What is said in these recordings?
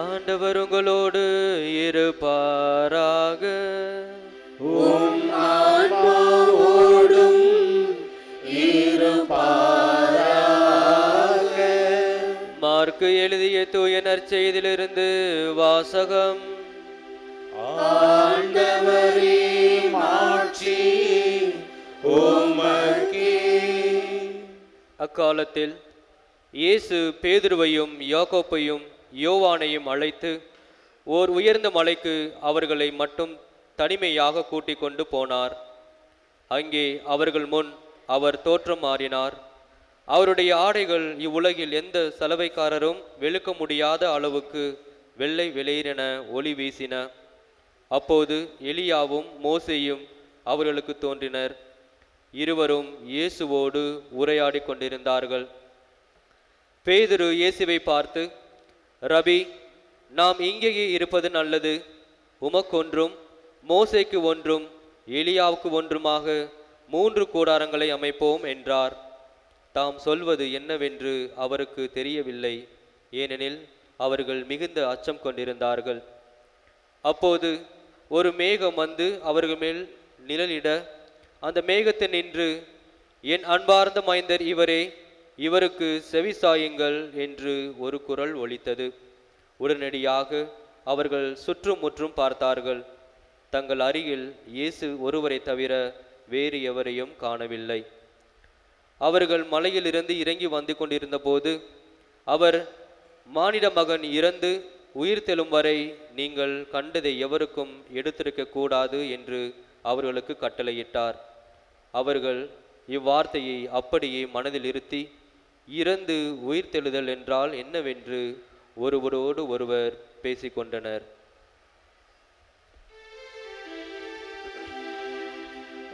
ஆண்டவர் உங்களோடு இருப்பாராக. மார்க்கு எழுதிய தூய நற்செய்தியிலிருந்து வாசகம். ஆண்டவரே மாட்சி அக்காலத்தில் இயேசு பேதுருவையும் யாக்கோப்பையும் யோவானையும் அழைத்து ஓர் உயர்ந்த மலைக்கு அவர்களை மட்டும் தனிமையாக கூட்டிக் கொண்டு போனார். அங்கே அவர்கள் முன் அவர் தோற்றம் மாறினார். அவருடைய ஆடைகள் இவ்வுலகில் எந்த சலவைக்காரரும் வெளுக்க முடியாத அளவுக்கு வெள்ளை வெளிரென ஒளி வீசின. அப்போது எலியாவும் மோசையும் அவர்களுக்கு தோன்றினர். இருவரும் இயேசுவோடு உரையாடிக் கொண்டிருந்தார்கள். பேதுரு இயேசுவை பார்த்து ரபி நாம் இங்கேயே இருப்பது நல்லது. உமக்கொன்றும் மோசைக்கு ஒன்றும் எலியாவுக்கு ஒன்றுமாக மூன்று கூடாரங்களை அமைப்போம் என்றார். தாம் சொல்வது என்னவென்று அவருக்கு தெரியவில்லை. ஏனெனில் அவர்கள் மிகுந்த அச்சம் கொண்டிருந்தார்கள். அப்போது ஒரு மேகம் வந்து அவர்கள் மேல் நிழலிட அந்த மேகத்தை நின்று என் அன்பார்ந்த மைந்தர் இவரே இவருக்கு செவிசாயுங்கள் என்று ஒரு குரல் ஒலித்தது. உடனடியாக அவர்கள் சுற்றுமுற்றும் பார்த்தார்கள். தங்கள் அருகில் இயேசு ஒருவரை தவிர வேறு எவரையும் காணவில்லை. அவர்கள் மலையிலிருந்து இறங்கி வந்து கொண்டிருந்த போது அவர் மானிட மகன் இறந்து உயிர் தெழும் வரை நீங்கள் கண்டதை எவருக்கும் எடுத்திருக்க கூடாது என்று அவர்களுக்கு கட்டளையிட்டார். அவர்கள் இவ்வார்த்தையை அப்படியே மனதில் இருத்தி இறந்து உயிர் தெழுதல் என்றால் என்னவென்று ஒருவரோடு ஒருவர் பேசிக்கொண்டனர்.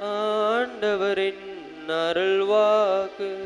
ஆண்டவரின் அருள்வாக்கு.